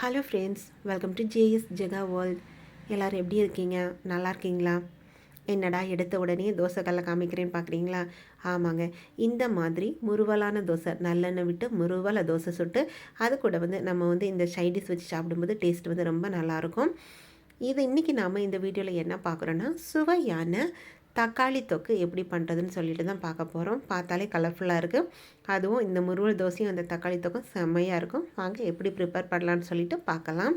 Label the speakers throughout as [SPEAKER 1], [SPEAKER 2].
[SPEAKER 1] hello friends welcome to JS Jega world எல்லோரும் எப்படி இருக்கீங்க நல்லா இருக்கீங்களா என்னடா எடுத்த உடனே தோசை கல்ல காமிக்கிறேன்னு பார்க்குறீங்களா ஆமாங்க இந்த மாதிரி முருவலான தோசை நல்லெண்ணெய் விட்டு முருவலை தோசை சுட்டு அது கூட வந்து நம்ம வந்து இந்த சைடிஷ் வச்சு சாப்பிடும்போது டேஸ்ட் வந்து ரொம்ப நல்லாயிருக்கும் இது இன்றைக்கி நாம் இந்த வீடியோவில் என்ன பார்க்குறோன்னா சுவையான தக்காளி தொக்கு எப்படி பண்ணுறதுன்னு சொல்லிட்டு தான் பார்க்க போகிறோம் பார்த்தாலே கலர்ஃபுல்லாக இருக்குது அதுவும் இந்த முருகல் தோசையும் அந்த தக்காளி தொக்கும் செம்மையாக இருக்கும் வாங்க எப்படி ப்ரிப்பேர் பண்ணலான்னு சொல்லிட்டு பார்க்கலாம்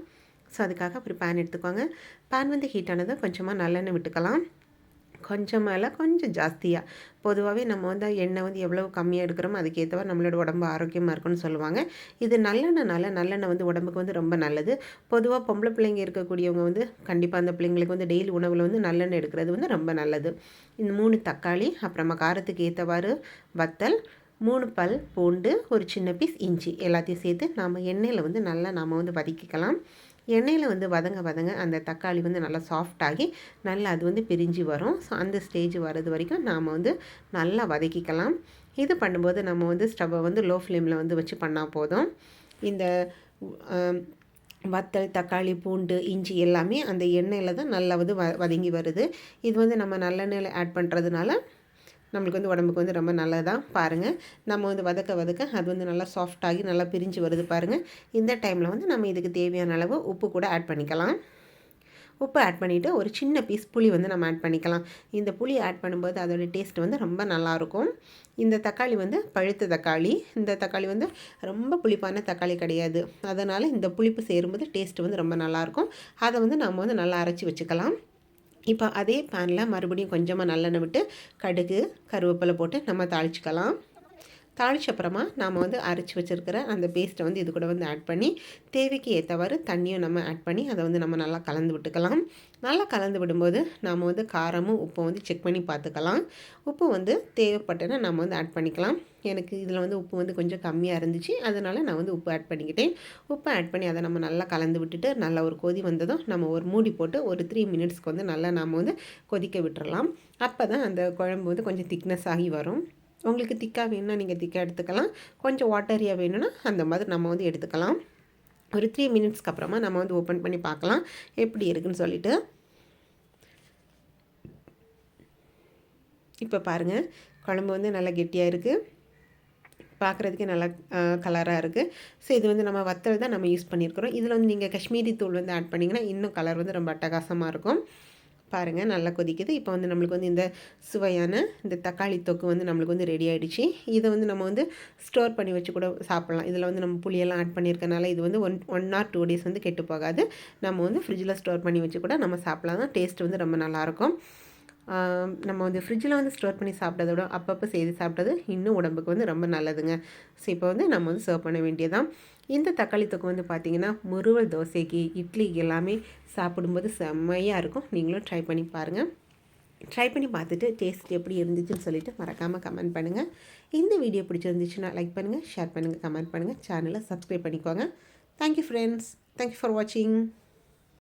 [SPEAKER 1] ஸோ அதுக்காக அப்படி பேன் எடுத்துக்கோங்க பேன் வந்து ஹீட் ஆனதும் கொஞ்சமாக நல்லெண்ணெய் விட்டுக்கலாம் கொஞ்சம் மேலே கொஞ்சம் ஜாஸ்தியாக பொதுவாகவே நம்ம வந்து எண்ணெய் வந்து எவ்வளோ கம்மியாக எடுக்கிறோமோ அதுக்கேற்றவா நம்மளோட உடம்பு ஆரோக்கியமாக இருக்கும்னு சொல்லுவாங்க இது நல்லெண்ணெய்னால நல்லெண்ணெய் வந்து உடம்புக்கு வந்து ரொம்ப நல்லது பொதுவாக பொம்பளை பிள்ளைங்க இருக்கக்கூடியவங்க வந்து கண்டிப்பாக அந்த பிள்ளைங்களுக்கு வந்து டெய்லி உணவில் வந்து நல்லெண்ணெய் எடுக்கிறது வந்து ரொம்ப நல்லது இந்த மூணு தக்காளி அப்புறமா காரத்துக்கு ஏற்றவாறு வத்தல் மூணு பல் பூண்டு ஒரு சின்ன பீஸ் இஞ்சி எல்லாத்தையும் சேர்த்து நாம் எண்ணெயில் வந்து நல்லா நாம் வந்து வதக்கிக்கலாம் எண்ணெயில் வந்து வதங்க வதங்க அந்த தக்காளி வந்து நல்லா சாஃப்டாகி நல்லா அது வந்து பிரிஞ்சு வரும் ஸோ அந்த ஸ்டேஜ் வர்றது வரைக்கும் நாம் வந்து நல்லா வதக்கிக்கலாம் இது பண்ணும்போது நம்ம வந்து ஸ்டவ்வை வந்து லோ ஃப்ளேமில் வந்து வச்சு பண்ணால் போதும் இந்த வத்தல் தக்காளி பூண்டு இஞ்சி எல்லாமே அந்த எண்ணெயில் தான் நல்லா வந்து வ வதங்கி வருது இது வந்து நம்ம நல்லெண்ணெயில் ஆட் பண்ணுறதுனால நம்மளுக்கு வந்து உடம்புக்கு வந்து ரொம்ப நல்லதாக பாருங்கள் நம்ம வந்து வதக்க வதக்க அது வந்து நல்லா சாஃப்டாகி நல்லா பிரிஞ்சு வருது பாருங்கள் இந்த டைமில் வந்து நம்ம இதுக்கு தேவையான அளவு உப்பு கூட ஆட் பண்ணிக்கலாம் உப்பு ஆட் பண்ணிவிட்டு ஒரு சின்ன பீஸ் புளி வந்து நம்ம ஆட் பண்ணிக்கலாம் இந்த புளி ஆட் பண்ணும்போது அதோடய டேஸ்ட் வந்து ரொம்ப நல்லாயிருக்கும் இந்த தக்காளி வந்து பழுத்த தக்காளி இந்த தக்காளி வந்து ரொம்ப புளிப்பான தக்காளி கிடையாது அதனால் இந்த புளிப்பு சேரும்போது டேஸ்ட் வந்து ரொம்ப நல்லாயிருக்கும் அதை வந்து நம்ம வந்து நல்லா அரைச்சி வச்சுக்கலாம் இப்போ அதே பேனில் மறுபடியும் கொஞ்சமாக நல்லெண்ணெய் விட்டு கடுகு கருவேப்பிலை போட்டு நம்ம தாளிச்சுக்கலாம் தாளிச்சப்புறமா நாம் வந்து அரைச்சி வச்சுருக்கிற அந்த பேஸ்ட்டை வந்து இது கூட வந்து ஆட் பண்ணி தேவைக்கு ஏற்றவாறு தண்ணியும் நம்ம ஆட் பண்ணி அதை வந்து நம்ம நல்லா கலந்து விட்டுக்கலாம் நல்லா கலந்து விடும்போது நாம் வந்து காரமும் உப்பும் வந்து செக் பண்ணி பார்த்துக்கலாம் உப்பு வந்து தேவைப்பட்டேன்னா நம்ம வந்து ஆட் பண்ணிக்கலாம் எனக்கு இதில் வந்து உப்பு வந்து கொஞ்சம் கம்மியாக இருந்துச்சு அதனால் நான் வந்து உப்பு ஆட் பண்ணிக்கிட்டேன் உப்பு ஆட் பண்ணி அதை நம்ம நல்லா கலந்து விட்டுட்டு நல்லா ஒரு கொதி வந்ததும் நம்ம ஒரு மூடி போட்டு ஒரு த்ரீ மினிட்ஸ்க்கு வந்து நல்லா நாம் வந்து கொதிக்க விட்டுறலாம் அப்போ தான் அந்த குழம்பு வந்து கொஞ்சம் திக்னஸ் ஆகி வரும் உங்களுக்கு திக்காக வேணும்னா நீங்கள் திக்காக எடுத்துக்கலாம் கொஞ்சம் வாட்டரியாக வேணும்னா அந்த மாதிரி நம்ம வந்து எடுத்துக்கலாம் ஒரு த்ரீ மினிட்ஸ்க்கு அப்புறமா நம்ம வந்து ஓப்பன் பண்ணி பார்க்கலாம் எப்படி இருக்குன்னு சொல்லிட்டு இப்போ பாருங்கள் குழம்பு வந்து நல்லா கெட்டியாக இருக்குது பார்க்குறதுக்கே நல்லா கலராக இருக்குது ஸோ இது வந்து நம்ம வத்தல் தான் நம்ம யூஸ் பண்ணியிருக்கிறோம் இதில் வந்து நீங்கள் காஷ்மீரி தூள் வந்து ஆட் பண்ணிங்கன்னா இன்னும் கலர் வந்து ரொம்ப அட்டகாசமாக இருக்கும் பாருங்கள் நல்லா கொதிக்குது இப்போ வந்து நம்மளுக்கு வந்து இந்த சுவையான இந்த தக்காளி தொக்கு வந்து நம்மளுக்கு வந்து ரெடி ஆகிடுச்சு இதை வந்து நம்ம வந்து ஸ்டோர் பண்ணி வச்சு கூட சாப்பிட்லாம் இதில் வந்து நம்ம புளியெல்லாம் ஆட் பண்ணியிருக்கனால இது வந்து one one or two days வந்து கெட்டு போகாது நம்ம வந்து ஃப்ரிட்ஜில் ஸ்டோர் பண்ணி வச்சு கூட நம்ம சாப்பிட்லாம் தான் டேஸ்ட் வந்து ரொம்ப நல்லாயிருக்கும் நம்ம வந்து ஃப்ரிட்ஜில் வந்து ஸ்டோர் பண்ணி சாப்பிட்டதோட அப்பப்போ செய்து சாப்பிட்டது இன்னும் உடம்புக்கு வந்து ரொம்ப நல்லதுங்க ஸோ இப்போ வந்து நம்ம வந்து சர்வ் பண்ண வேண்டியதான் இந்த தக்காளி தொக்கு வந்து பார்த்திங்கன்னா முருவல் தோசைக்கு இட்லி எல்லாமே சாப்பிடும்போது செம்மையாக இருக்கும் நீங்களும் ட்ரை பண்ணி பாருங்கள் ட்ரை பண்ணி பார்த்துட்டு டேஸ்ட் எப்படி இருந்துச்சுன்னு சொல்லிவிட்டு மறக்காமல் கமெண்ட் பண்ணுங்கள் இந்த வீடியோ பிடிச்சிருந்துச்சுன்னா லைக் பண்ணுங்கள் ஷேர் பண்ணுங்கள் கமெண்ட் பண்ணுங்கள் சேனலை சப்ஸ்கிரைப் பண்ணிக்கோங்க தேங்க்யூ ஃப்ரெண்ட்ஸ் தேங்க்யூ ஃபார் வாட்சிங்